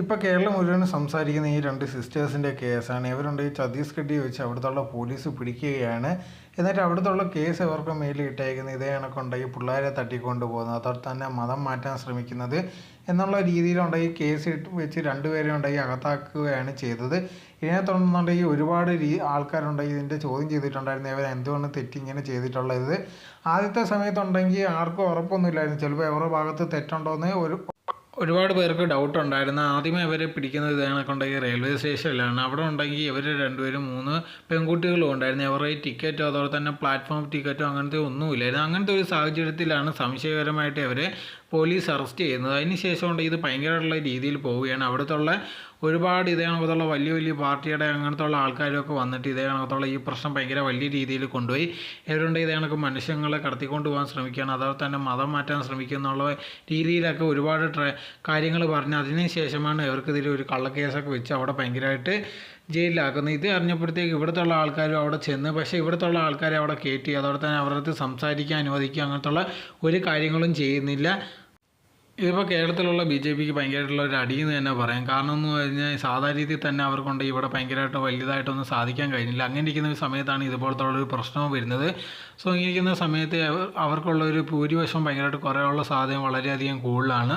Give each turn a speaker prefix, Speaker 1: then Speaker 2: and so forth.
Speaker 1: ഇപ്പോൾ കേരളം മുഴുവൻ സംസാരിക്കുന്ന ഈ രണ്ട് സിസ്റ്റേഴ്സിന്റെ കേസാണ് ഇവരുണ്ട് ഈ ഛത്തീസ്ഗഡിൽ വെച്ച് അവിടുത്തെ പോലീസ് പിടിക്കുകയാണ്. എന്നിട്ട് അവിടുത്തെ കേസ് ഇവർക്ക് മേലിൽ ഇട്ടേക്കുന്നത് ഇതേ കണക്കുണ്ടെങ്കിൽ പിള്ളേരെ തട്ടിക്കൊണ്ട് പോകുന്നത് അതോടെ തന്നെ മതം മാറ്റാൻ ശ്രമിക്കുന്നത് എന്നുള്ള രീതിയിലുണ്ടെങ്കിൽ കേസ് വെച്ച് രണ്ടുപേരെ ഉണ്ടെങ്കിൽ അകത്താക്കുകയാണ് ചെയ്തത്. ഇതിനെ തുടർന്നുണ്ടെങ്കിൽ ഒരുപാട് രീ ആൾക്കാരുണ്ടെങ്കിൽ ഇതിന്റെ ചോദ്യം ചെയ്തിട്ടുണ്ടായിരുന്നു. ഇവർ എന്തുകൊണ്ട് തെറ്റിങ്ങനെ ചെയ്തിട്ടുള്ളത്? ആദ്യത്തെ സമയത്തുണ്ടെങ്കിൽ ആർക്കും ഉറപ്പൊന്നുമില്ലായിരുന്നു. ചിലപ്പോൾ ഇവരുടെ ഭാഗത്ത് തെറ്റുണ്ടോ എന്ന് ഒരു ഒരുപാട് പേർക്ക് ഡൗട്ട് ഉണ്ടായിരുന്നു. ആദ്യമേ അവരെ പിടിക്കുന്നത് ഉണ്ടെങ്കിൽ റെയിൽവേ സ്റ്റേഷനിലാണ് അവിടെ ഉണ്ടെങ്കിൽ ഇവർ രണ്ടുപേരും മൂന്ന് പെൺകുട്ടികളും ഉണ്ടായിരുന്നു. അവരുടെ ടിക്കറ്റോ അതുപോലെ തന്നെ പ്ലാറ്റ്ഫോം ടിക്കറ്റോ അങ്ങനത്തെ ഒന്നുമില്ലായിരുന്നു അങ്ങനത്തെ ഒരു സാഹചര്യത്തിലാണ് സംശയകരമായിട്ട് അവരെ പോലീസ് അറസ്റ്റ് ചെയ്യുന്നത്. അതിന് ശേഷം കൊണ്ട് ഇത് ഭയങ്കരമായിട്ടുള്ള രീതിയിൽ പോവുകയാണ്. അവിടുത്തെ ഒരുപാട് ഇതേ കണക്കത്തുള്ള വലിയ വലിയ പാർട്ടിയുടെ അങ്ങനത്തെ ഉള്ള ആൾക്കാരൊക്കെ വന്നിട്ട് ഇതേ കണക്കത്തുള്ള ഈ പ്രശ്നം ഭയങ്കര വലിയ രീതിയിൽ കൊണ്ടുപോയി. ഇവരുണ്ട് ഇതേ കണക്ക് മനുഷ്യങ്ങളെ കടത്തിക്കൊണ്ട് പോകാൻ ശ്രമിക്കുകയാണ്. അതോടെ തന്നെ മതം മാറ്റാൻ ശ്രമിക്കുക എന്നുള്ള രീതിയിലൊക്കെ ഒരുപാട് ട്ര കാര്യങ്ങൾ പറഞ്ഞ് അതിന് ശേഷമാണ് ഇവർക്കെതിരെ ഒരു കള്ളക്കേസൊക്കെ വെച്ച് അവിടെ ഭയങ്കരമായിട്ട് ജയിലിലാക്കുന്നത്. ഇത് അറിഞ്ഞപ്പോഴത്തേക്ക് ഇവിടുത്തെ ഉള്ള ആൾക്കാരും അവിടെ ചെന്ന് പക്ഷേ ഇവിടുത്തെ ഉള്ള ആൾക്കാരെ അവിടെ കയറ്റി അതോടെ തന്നെ അവരുടെ അടുത്ത് സംസാരിക്കാൻ അനുവദിക്കുക അങ്ങനത്തെ ഉള്ള ഒരു കാര്യങ്ങളും ചെയ്യുന്നില്ല. ഇതിപ്പോൾ കേരളത്തിലുള്ള ബി ജെ പിക്ക് ഭയങ്കരമായിട്ടുള്ള ഒരു അടിയെന്ന് തന്നെ പറയാം. കാരണം എന്ന് പറഞ്ഞാൽ സാധാരണ രീതിയിൽ തന്നെ അവർക്കൊണ്ട് ഇവിടെ ഭയങ്കരമായിട്ട് വലുതായിട്ടൊന്നും സാധിക്കാൻ കഴിഞ്ഞില്ല. അങ്ങനെ ഇരിക്കുന്ന ഒരു സമയത്താണ് ഇതുപോലത്തെ ഒരു പ്രശ്നവും വരുന്നത്. സോ ഇങ്ങനെ ഇരിക്കുന്ന സമയത്ത് അവർ അവർക്കുള്ള ഒരു ഭൂരിപക്ഷം ഭയങ്കരമായിട്ട് കുറയാനുള്ള സാധ്യത വളരെയധികം കൂടുതലാണ്.